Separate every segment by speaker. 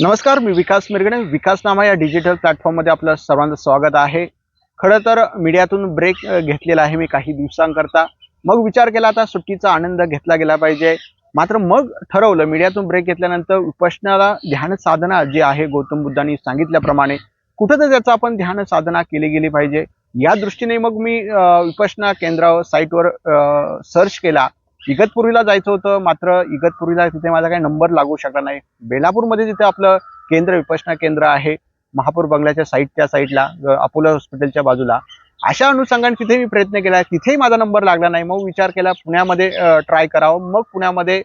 Speaker 1: नमस्कार मी विकास मिरगणे. विकास नामा या डिजिटल प्लॅटफॉर्ममध्ये आपलं सर्वांचं स्वागत आहे. खरं तर मीडियातून ब्रेक घेतलेला आहे मी काही दिवसांकरता. मग विचार केला आता सुट्टीचा आनंद घेतला गेला पाहिजे. मात्र मग ठरवलं मीडियातून ब्रेक घेतल्यानंतर उपासनाला ध्यान साधना जी आहे गौतम बुद्धांनी सांगितल्याप्रमाणे कुठं तर त्याचं आपण ध्यान साधना केली गेली पाहिजे. या दृष्टीने मग मी उपासना केंद्रावर साईटवर सर्च केला. इगतपुरीला जायचं होतं. मात्र इगतपुरीला तिथे माझा काही नंबर लागू शकला नाही. बेलापूरमध्ये तिथे आपलं केंद्र विपसना केंद्र आहे. महापूर बंगल्याच्या साईड त्या साईडला अपोलो हॉस्पिटलच्या बाजूला. अशा अनुषंगाने तिथे मी प्रयत्न केला. तिथेही माझा नंबर लागला नाही. मग विचार केला पुण्यामध्ये ट्राय करावं. मग पुण्यामध्ये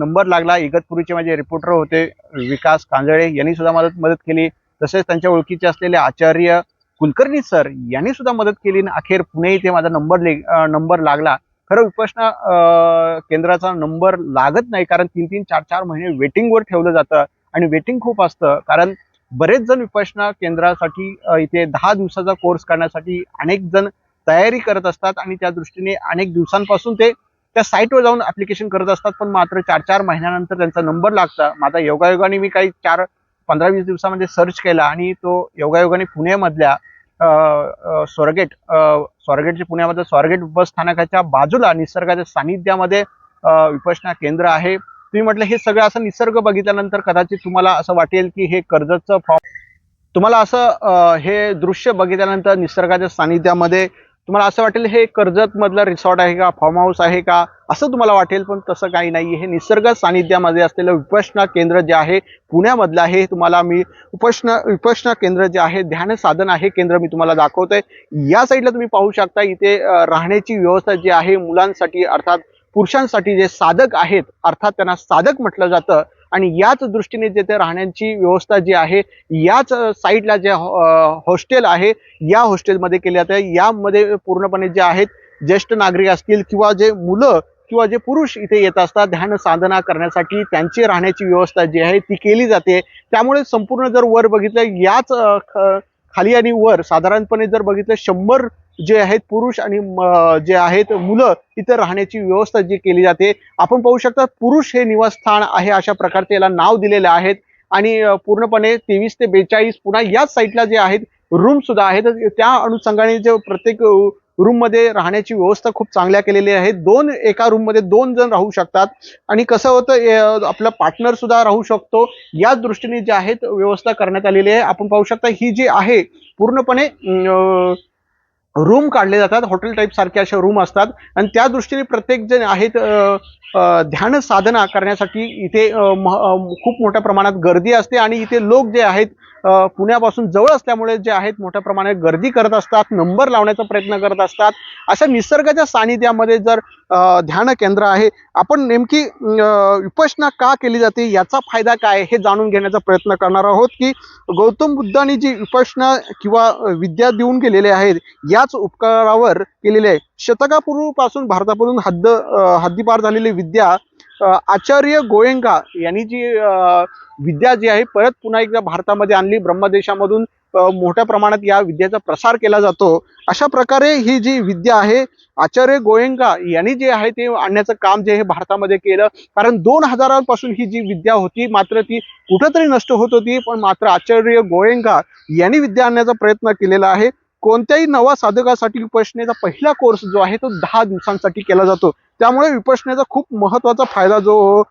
Speaker 1: नंबर लागला. इगतपुरीचे माझे रिपोर्टर होते विकास कांजळे. यांनी सुद्धा मदत मदत केली. तसेच त्यांच्या ओळखीचे असलेले आचार्य कुलकर्णी सर यांनी सुद्धा मदत केली. आणि अखेर पुणे इथे माझा नंबर नंबर लागला. खरं विपश्यना केंद्राचा नंबर लागत नाही कारण तीन तीन चार चार महिने वेटिंगवर ठेवलं जातं आणि वेटिंग खूप असतं. कारण बरेच जण उपासना केंद्रासाठी इथे दहा दिवसाचा कोर्स करण्यासाठी अनेक जण तयारी करत असतात आणि त्या दृष्टीने अनेक दिवसांपासून ते त्या साईटवर जाऊन ऍप्लिकेशन करत असतात. पण मात्र चार चार महिन्यानंतर त्यांचा नंबर लागता. माझा योगायोगाने मी काही चार पंधरा वीस दिवसामध्ये सर्च केला आणि तो योगायोगाने पुण्यामधल्या अ, अ, स्वारगेट पुण्यामध्ये स्वारगेट बस स्थानकाच्या बाजूला निसर्गाच्या सानिध्यामध्ये विपसना केंद्र आहे. तुम्ही म्हटलं हे सगळं असं निसर्ग बघितल्यानंतर कदाचित तुम्हाला असं वाटेल की हे कर्जतचं फॉर्म तुम्हाला असं हे दृश्य बघितल्यानंतर निसर्गाच्या सानिध्यामध्ये तुम्हाला असं वाटेल हे कर्जत मधलं रिसॉर्ट आहे का? फार्म हाऊस आहे का? असं तुम्हाला वाटेल पण तसं काही नाही हे निसर्ग सानिध्यामध्ये असलेलं विपश्यना केंद्र जे आहे पुण्यामधलं आहे तुम्हाला मी उपासना विपश्यना केंद्र जे आहे ध्यान साधन आहे केंद्र मी तुम्हाला दाखवतोय. या साईडला तुम्ही पाहू शकता इथे राहण्याची व्यवस्था जी आहे मुलांसाठी अर्थात पुरुषांसाठी जे साधक आहेत अर्थात त्यांना साधक म्हटलं जातं आणि याच दृष्टीने जिथे राहण्याची व्यवस्था जी आहे याच साईडला जे हॉस्टेल आहे या हॉस्टेलमध्ये केले जाते यामध्ये पूर्णपणे जे आहेत ज्येष्ठ नागरिक असतील किंवा जे मुलं किंवा जे पुरुष इथे येत असतात ध्यान साधना करण्यासाठी त्यांची राहण्याची व्यवस्था जी आहे ती केली जाते. त्यामुळे संपूर्ण जर वर बघितलं याच ख- खाली आणि वर साधारणपणे जर बघितलं शंभर जे आहेत पुरुष आणि जे आहेत मुलं इथं राहण्याची व्यवस्था जी केली जाते. आपण पाहू शकता पुरुष हे निवासस्थान आहे अशा प्रकारचे याला नाव दिलेले आहेत. आणि पूर्णपणे तेवीस ते बेचाळीस पुन्हा याच साईडला जे आहेत रूम सुद्धा आहेत. त्या अनुषंगाने जे प्रत्येक रूममध्ये राहण्याची व्यवस्था खूप चांगल्या केलेली आहे. दोन एका रूममध्ये दोन जण राहू शकतात. आणि कसं होतं आपला पार्टनर सुद्धा राहू शकतो. याच दृष्टीने जे आहेत व्यवस्था करण्यात आलेली आहे. आपण पाहू शकता ही जी आहे पूर्णपणे रूम काढले जातात. हॉटेल टाईप सारखे अशा रूम असतात. आणि त्या दृष्टीने प्रत्येक जण आहेत ध्यान साधना करण्यासाठी इथे खूप मोठ्या प्रमाणात गर्दी असते आणि इथे लोक जे आहेत पुण्यापासून जवळ असल्यामुळे जे आहेत मोठ्या प्रमाणात गर्दी करत असतात नंबर लावण्याचा प्रयत्न करत असतात. अशा निसर्गाच्या सानिध्यामध्ये जर ध्यान केंद्र आहे आपण नेमकी उपासना का केली जाते याचा फायदा काय हे जाणून घेण्याचा प्रयत्न करणार आहोत की गौतम बुद्धांनी जी उपासना किंवा विद्या देऊन गेलेले आहेत याच उपकारावर केलेले आहे. शतकापूर्वीपासून भारतापासून हद्द हद्दीपार झालेली विद्या आचार्य गोयंका यांनी जी विद्या जी आहे परत पुन्हा एकदा भारतामध्ये आणली. ब्रह्मदेशामधून मोठ्या प्रमाणात या विद्येचा प्रसार केला जातो. अशा प्रकारे ही जी विद्या आहे आचार्य गोयंका यांनी जे आहे ते आणण्याचं काम जे आहे भारतामध्ये केलं. कारण दोन हजारांपासून ही जी विद्या होती मात्र ती कुठंतरी नष्ट होत होती पण मात्र आचार्य गोयंका यांनी विद्या आणण्याचा प्रयत्न केलेला आहे. कोणत्याही नवा साधकासाठी विपश्यनेचा पहिला कोर्स जो आहे तो दहा दिवसांसाठी केला जातो. त्यामुळे विपश्यनेचा खूप महत्त्वाचा फायदा जो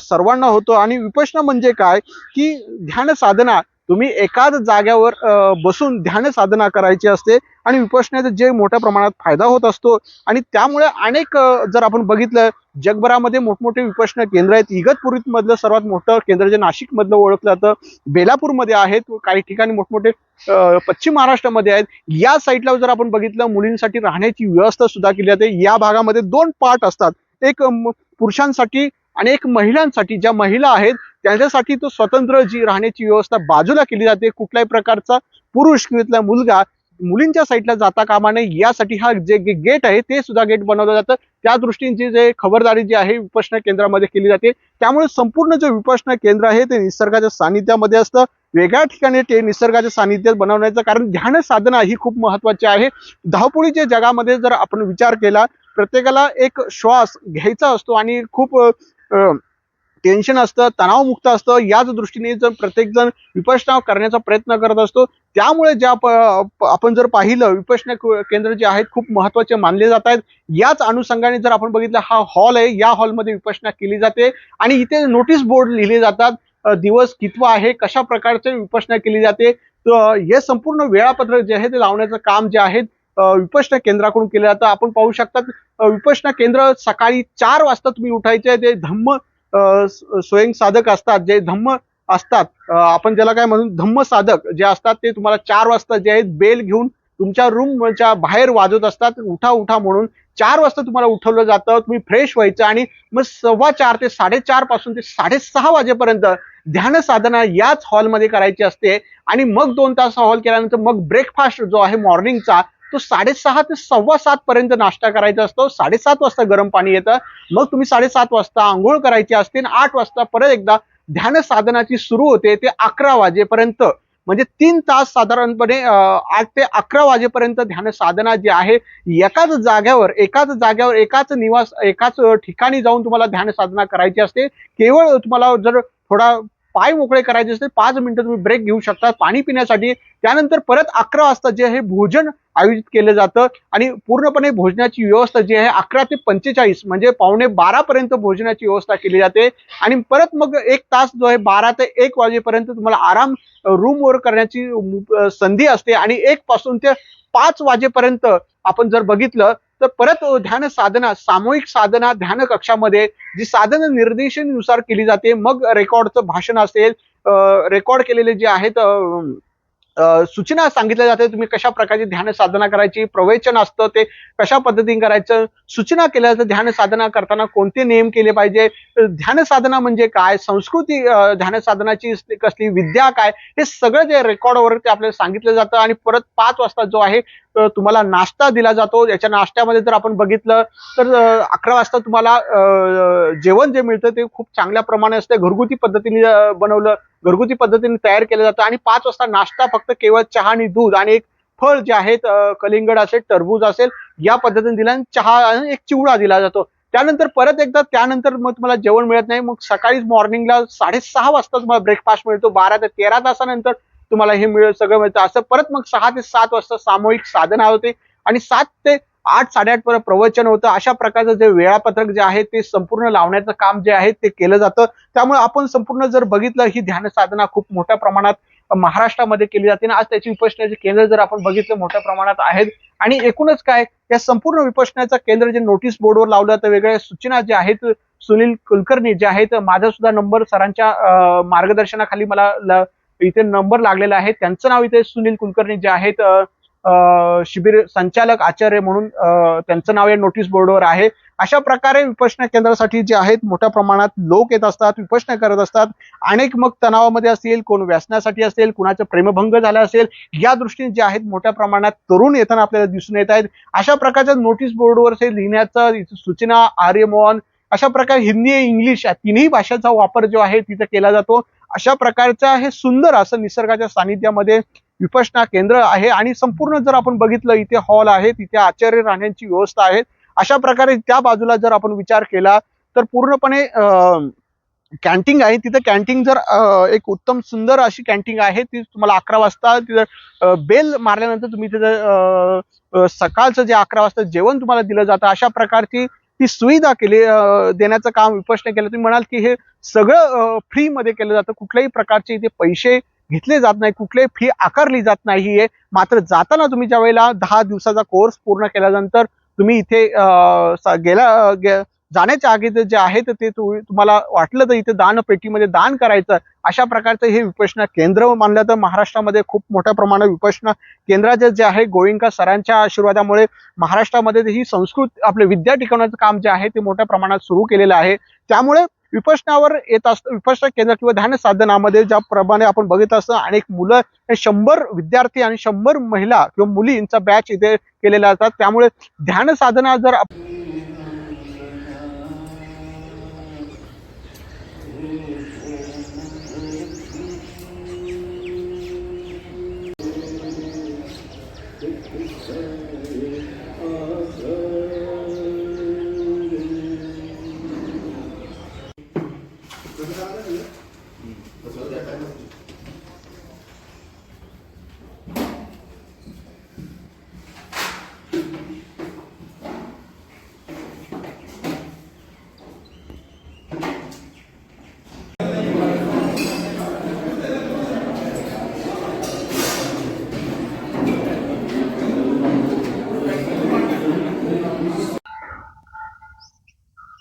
Speaker 1: सर्वांना होतो. आणि विपश्यना म्हणजे काय? की ध्यान साधना तुम्ही एकाच जाग्यावर बसून ध्यान साधना करायची असते आणि विपसण्याचा जे मोठ्या प्रमाणात फायदा होत असतो आणि त्यामुळे अनेक जर आपण बघितलं जगभरामध्ये मोठमोठे विपश्यना केंद्र आहेत. इगतपुरीमधलं सर्वात मोठं केंद्र जे नाशिकमधलं ओळखलं जातं बेलापूरमध्ये आहेत काही ठिकाणी मोठमोठे पश्चिम महाराष्ट्रामध्ये आहेत. या साईडला जर आपण बघितलं मुलींसाठी राहण्याची व्यवस्था सुद्धा केली जाते. या भागामध्ये दोन पार्ट असतात. एक पुरुषांसाठी आणि एक महिलांसाठी ज्या महिला आहेत त्यांच्यासाठी तो स्वतंत्र जी राहण्याची व्यवस्था बाजूला केली जाते कुठल्याही प्रकारचा पुरुष किंवा मुलगा मुलींच्या साईडला जाता कामा नये यासाठी हा जे गेट आहे ते सुद्धा गेट बनवलं जातं. त्या दृष्टीने जे खबरदारी जी आहे विपश्यना केंद्रामध्ये केली जाते. त्यामुळे संपूर्ण जे विपश्यना केंद्र आहे ते निसर्गाच्या सानिध्यामध्ये असतं. वेगळ्या ठिकाणी ते निसर्गाच्या सानिध्यात बनवण्याचं कारण ध्यान साधना ही खूप महत्वाची आहे. धावपुळीच्या जगामध्ये जर आपण विचार केला प्रत्येकाला एक श्वास घ्यायचा असतो आणि खूप टेन्शन असतं तणावमुक्त असतं. याच दृष्टीने जर प्रत्येकजण विपश्यना करण्याचा प्रयत्न करत असतो त्यामुळे ज्या आपण जर पाहिलं विपश्यना केंद्र जे आहेत खूप महत्त्वाचे मानले जात आहेत. याच अनुषंगाने जर आपण बघितलं हा हॉल आहे. या हॉलमध्ये विपश्यना केली जाते. आणि इथे नोटीस बोर्ड लिहिले जातात. दिवस कितवा आहे कशा प्रकारचे विपश्यना केली जाते. तर हे संपूर्ण वेळापत्रक जे आहे ते लावण्याचं काम जे आहे अ, केंद्राकडून केलं जातं आपण पाहू शकता अ, केंद्र सकाळी चार वाजता तुम्ही उठायचे जे धम्म स्वयंसाधक असतात जे धम्म असतात आपण ज्याला काय म्हणून धम्म साधक जे असतात ते तुम्हाला चार वाजता जे आहेत बेल घेऊन तुमच्या रूमच्या बाहेर वाजवत असतात. उठा उठा म्हणून चार वाजता तुम्हाला उठवलं जातं. तुम्ही फ्रेश व्हायचं आणि मग सव्वा चार ते साडेचारपासून ते साडेसहा वाजेपर्यंत ध्यान साधना याच हॉलमध्ये करायची असते. आणि मग दोन तास हॉल केल्यानंतर मग ब्रेकफास्ट जो आहे मॉर्निंगचा तो साडेसहा ते सव्वा सात पर्यंत नाश्ता करायचा असतो. साडेसात वाजता गरम पाणी येतं. मग तुम्ही साडेसात वाजता आंघोळ करायची असते आणि आठ वाजता परत एकदा ध्यान साधनाची सुरू होते ते अकरा वाजेपर्यंत. म्हणजे तीन तास साधारणपणे आठ ते अकरा वाजेपर्यंत ध्यान साधना जी आहे एकाच जाग्यावर एकाच जाग्यावर एकाच निवास एकाच ठिकाणी जाऊन तुम्हाला ध्यान साधना करायची असते. केवळ तुम्हाला जर थोडा पाय मोकळे करायचे असते पाच मिनिटं तुम्ही ब्रेक घेऊ शकता पाणी पिण्यासाठी. त्यानंतर परत अकरा वाजता जे हे भोजन आयोजित केलं जातं. आणि पूर्णपणे भोजनाची व्यवस्था जी आहे अकरा ते पंचेचाळीस म्हणजे पावणे बारापर्यंत भोजनाची व्यवस्था केली जाते. आणि परत मग एक तास जो आहे बारा ते एक वाजेपर्यंत तुम्हाला आराम रूमवर करण्याची संधी असते. आणि एक पासून ते पाच वाजेपर्यंत आपण जर बघितलं तर परत ध्यान साधना सामूहिक साधना ध्यान कक्षामध्ये जी साधन निर्देशनुसार केली जाते. मग रेकॉर्डचं भाषण असेल रेकॉर्ड केलेले जे आहेत सूचना सांगितल्या जाते तुम्ही कशा प्रकारची ध्यान साधना करायची प्रवचन असतं ते कशा पद्धतीने करायचं सूचना केल्या जातं ध्यान साधना करताना कोणते नियम केले पाहिजे ध्यान साधना म्हणजे काय संस्कृती ध्यान साधनाची कसली विद्या काय हे सगळं जे रेकॉर्डवर ते आपल्याला सांगितलं जातं आणि परत पाच वाजता जो आहे तुम्हाला नाश्ता दिला जातो. याच्या नाश्त्यामध्ये जर आपण बघितलं तर अकरा वाजता तुम्हाला जेवण जे मिळतं ते खूप चांगल्या प्रमाणे असते. घरगुती पद्धतीने बनवलं घरगुती पद्धतीने तयार केलं जातं. आणि पाच वाजता नाश्ता फक्त केवळ चहा आणि दूध आणि एक फळ जे आहेत कलिंगड असेल टरबूज असेल या पद्धतीने दिला आणि चहा एक चिवडा दिला जातो. त्यानंतर परत एकदा त्यानंतर मग तुम्हाला जेवण मिळत नाही. मग सकाळीच मॉर्निंगला साडेसहा वाजता तुम्हाला ब्रेकफास्ट मिळतो. बारा ते तेरा तासानंतर तुम्हाला हे मिळेल सगळं मिळतं. असं परत मग सहा ते सात वाजता सामूहिक साधना होते. आणि सात ते आठ साडेआठ पर्यंत प्रवचन होतं. अशा प्रकारचं जे वेळापत्रक जे आहे ते संपूर्ण लावण्याचं काम जे आहे ते केलं जातं. त्यामुळे आपण संपूर्ण जर बघितलं ही ध्यान साधना खूप मोठ्या प्रमाणात महाराष्ट्रामध्ये केली जाते. आणि आज त्याची विपश्यनाचे केंद्र जर आपण बघितलं मोठ्या प्रमाणात आहेत. आणि एकूणच काय या संपूर्ण विपश्यनाचं केंद्र जे नोटीस बोर्डवर लावलं जातं वेगळ्या सूचना ज्या आहेत सुनील कुलकर्णी जे आहेत माझा सुद्धा नंबर सरांच्या मार्गदर्शनाखाली मला इथे नंबर लागलेला आहे. त्यांचं नाव इथे सुनील कुलकर्णी जे आहेत शिबिर संचालक आचार्य म्हणून त्यांचं नाव या नोटीस बोर्डवर आहे. अशा प्रकारे विपश्यना केंद्रासाठी जे आहेत मोठ्या प्रमाणात लोक येत असतात विपश्यना करत असतात. अनेक मग तणावामध्ये असतील कोण व्यसनासाठी असेल कुणाचा प्रेमभंग झाला असेल या दृष्टीने जे आहेत मोठ्या प्रमाणात तरुण येताना आपल्याला दिसून येत आहेत. अशा प्रकारच्या नोटीस बोर्डवर हे लिहिण्याचं सूचना आर्यमोहन अशा प्रकारे हिंदी इंग्लिश या तिन्ही भाषांचा वापर जो आहे तिथे केला जातो. अशा प्रकारचं हे सुंदर असं निसर्गाच्या सानिध्यामध्ये विपश्यना केंद्र आहे. आणि संपूर्ण जर आपण बघितलं इथे हॉल आहे तिथे आचार्य राहण्याची व्यवस्था आहे अशा प्रकारे त्या बाजूला जर आपण विचार केला तर पूर्णपणे कॅन्टीन आहे. तिथं कॅन्टीन जर एक उत्तम सुंदर अशी कॅन्टीन आहे ती तुम्हाला अकरा वाजता तिथं बेल मारल्यानंतर तुम्ही तिथं सकाळचं जे अकरा वाजता जेवण तुम्हाला दिलं जातं अशा प्रकारची ती सुविधा केली देण्याचं काम विपक्षने केलं. तुम्ही म्हणाल की हे सगळं फ्री मध्ये केलं जातं. कुठल्याही प्रकारचे इथे पैसे घेतले जात नाही. कुठलेही फी आकारली जात नाहीये मात्र जाताना तुम्ही ज्या वेळेला दहा दिवसाचा कोर्स पूर्ण केल्यानंतर तुम्ही इथे गेला गे- जाण्याच्या आधी जे आहे तर ते तु- तुम्हाला वाटलं तर इथे दान पेटीमध्ये दान करायचं. अशा प्रकारचं हे विपश्यना केंद्र मानलं तर महाराष्ट्रामध्ये खूप मोठ्या प्रमाणात विपश्यना केंद्राचे जे आहे गोविंका सरांच्या आशीर्वादामुळे महाराष्ट्रामध्ये ही संस्कृत आपले विद्या टिकवण्याचं काम जे आहे ते मोठ्या प्रमाणात सुरू केलेलं आहे. त्यामुळे विपश्यनावर येत असतं विपश्यना केंद्र किंवा ध्यान साधनामध्ये ज्याप्रमाणे आपण बघित असतो अनेक मुलं शंभर विद्यार्थी आणि शंभर महिला किंवा मुलींचा बॅच इथे केलेला असतात. त्यामुळे ध्यान साधना जर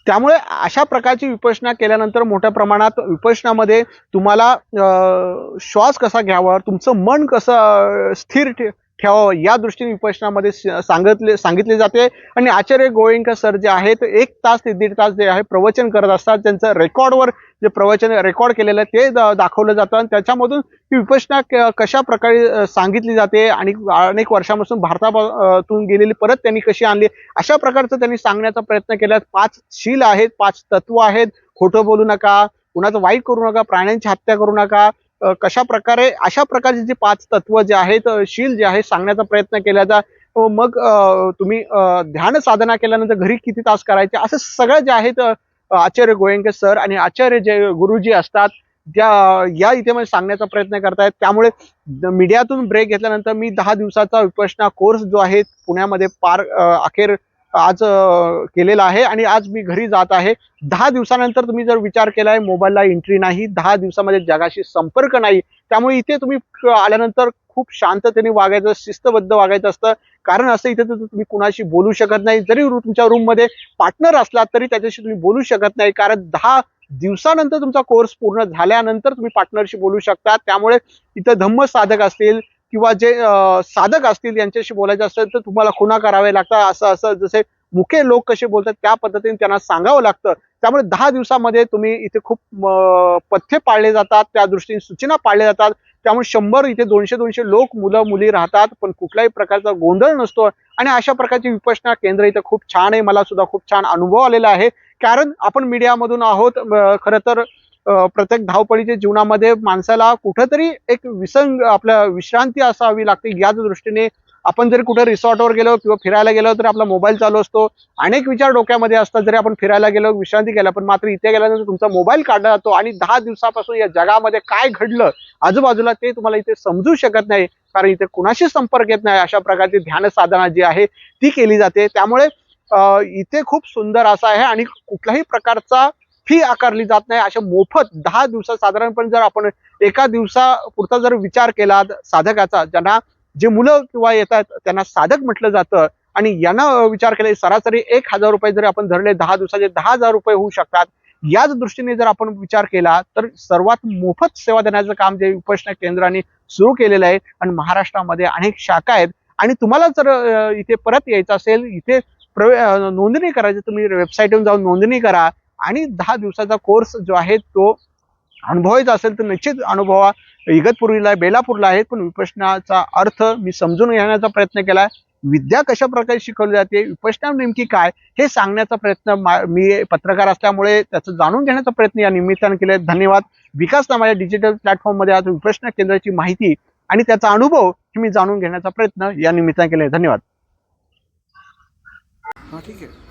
Speaker 1: त्यामुळे अशा प्रकारची विपशना केल्यानंतर मोठ्या प्रमाणात विपशनामध्ये तुम्हाला श्वास कसा घ्यावा तुमचं मन कसं स्थिर ठे- ठेवावं. या दृष्टीने विपश्यनामध्ये सांगितले सांगितले जाते. आणि आचार्य गोविंदकर सर जे आहेत एक तास ते दीड तास जे आहे प्रवचन करत असतात. त्यांचं रेकॉर्डवर जे प्रवचन रेकॉर्ड केलेलं आहे ते दाखवलं जातं. आणि त्याच्यामधून ही विपश्यना क- कशा प्रकारे सांगितली जाते आणि अनेक वर्षापासून भारतातून गेलेली परत त्यांनी कशी आणली? अशा प्रकारचं त्यांनी सांगण्याचा प्रयत्न केला. पाच शील आहेत पाच तत्व आहेत. खोटं बोलू नका कुणाचं वाईट करू नका प्राण्यांची हत्या करू नका. कशा प्रकारे अशा प्रकारचे जे पाच तत्व जे आहेत शील जे आहे सांगण्याचा प्रयत्न केला मग तुम्ही ध्यान साधना केल्यानंतर घरी किती तास करायचे? असं सगळं जे आहेत आचार्य गोयंके सर आणि आचार्य जे गुरुजी असतात त्या या इथे म्हणजे सांगण्याचा प्रयत्न करतायत. त्यामुळे मीडियातून ब्रेक घेतल्यानंतर मी दहा दिवसाचा विपश्यना कोर्स जो आहे पुण्यामध्ये पार अखेर आज केलेला आहे आणि आज मी घरी जात आहे. दहा दिवसानंतर तुम्ही जर विचार केला आहे मोबाईलला एंट्री नाही दहा दिवसामध्ये जगाशी संपर्क नाही त्यामुळे इथे तुम्ही आल्यानंतर खूप शांततेने वागायचं शिस्तबद्ध वागायचं असतं. कारण असं इथे तर तुम्ही कुणाशी बोलू शकत नाही. जरी तुमच्या रूममध्ये पार्टनर असला तरी त्याच्याशी तुम्ही बोलू शकत नाही. कारण दहा दिवसानंतर तुमचा कोर्स पूर्ण झाल्यानंतर तुम्ही पार्टनरशी बोलू शकता. त्यामुळे इथं धम्म साधक असतील किंवा जे साधक असतील यांच्याशी बोलायचं असेल तर तुम्हाला खुणा करावे लागतात. असं असं जसे मुखे लोक कसे बोलतात त्या पद्धतीने त्यांना सांगावं लागतं. त्यामुळे दहा दिवसामध्ये तुम्ही इथे खूप पथ्य पाळले जातात. त्या दृष्टीने सूचना पाळल्या जातात. त्यामुळे शंभर इथे दोनशे दोनशे लोक मुलं मुली राहतात पण कुठल्याही प्रकारचा गोंधळ नसतो. आणि अशा प्रकारची विपसना केंद्र इथं खूप छान आहे. मला सुद्धा खूप छान अनुभव आलेला आहे. कारण आपण मीडियामधून आहोत खरं तर प्रत्येक धावपळीच्या जीवनामध्ये माणसाला कुठंतरी एक विसंग आपल्या विश्रांती असावी लागते. याच दृष्टीने आपण जरी कुठे रिसॉर्टवर गेलो किंवा फिरायला गेलो तर आपला मोबाईल चालू असतो. अनेक विचार डोक्यामध्ये असतात. जरी आपण फिरायला गेलो विश्रांती केला पण मात्र इथे गेल्यानंतर तुमचा मोबाईल काढला जातो आणि दहा दिवसापासून या जगामध्ये काय घडलं आजूबाजूला ते तुम्हाला इथे समजू शकत नाही. कारण इथे कुणाशी संपर्क येत नाही. अशा प्रकारची ध्यान साधना जी आहे ती केली जाते. त्यामुळे इथे खूप सुंदर असा आहे आणि कुठल्याही प्रकारचा फी आकारली जात नाही. अशा मोफत दहा दिवसात साधारणपणे जर आपण एका दिवसापुरता जर विचार केला साधकाचा ज्यांना जे मुलं किंवा येतात त्यांना साधक म्हटलं जातं. आणि यांना विचार केला सरासरी एक हजार रुपये जरी आपण धरले दहा दिवसाचे दहा हजार रुपये होऊ शकतात. याच दृष्टीने जर आपण विचार केला तर सर्वात मोफत सेवा देण्याचं काम जे विपश्यना केंद्राने सुरू केलेलं आहे आणि महाराष्ट्रामध्ये अनेक शाखा आहेत. आणि तुम्हाला जर इथे परत यायचं असेल इथे प्रवे नोंदणी करायची तुम्ही वेबसाईटवर जाऊन नोंदणी करा. आणि दहा दिवसाचा कोर्स जो आहे तो अनुभवायचा असेल तर निश्चित अनुभवा. इगतपुरीला आहे बेलापूरला आहे पण विपश्यनाचा अर्थ मी समजून घेण्याचा प्रयत्न केला विद्या कशा प्रकारे शिकवली जाते विपश्यना नेमकी काय हे सांगण्याचा प्रयत्न मी पत्रकार असल्यामुळे त्याचं जाणून घेण्याचा प्रयत्न या निमित्तानं केले धन्यवाद. विकास नामाच्या डिजिटल प्लॅटफॉर्ममध्ये आज विपश्यना केंद्राची माहिती आणि त्याचा अनुभव हे मी जाणून घेण्याचा प्रयत्न या निमित्ताने केला धन्यवाद.
Speaker 2: ठीक आहे.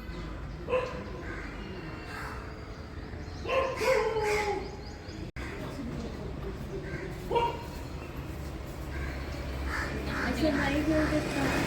Speaker 2: 太牛了！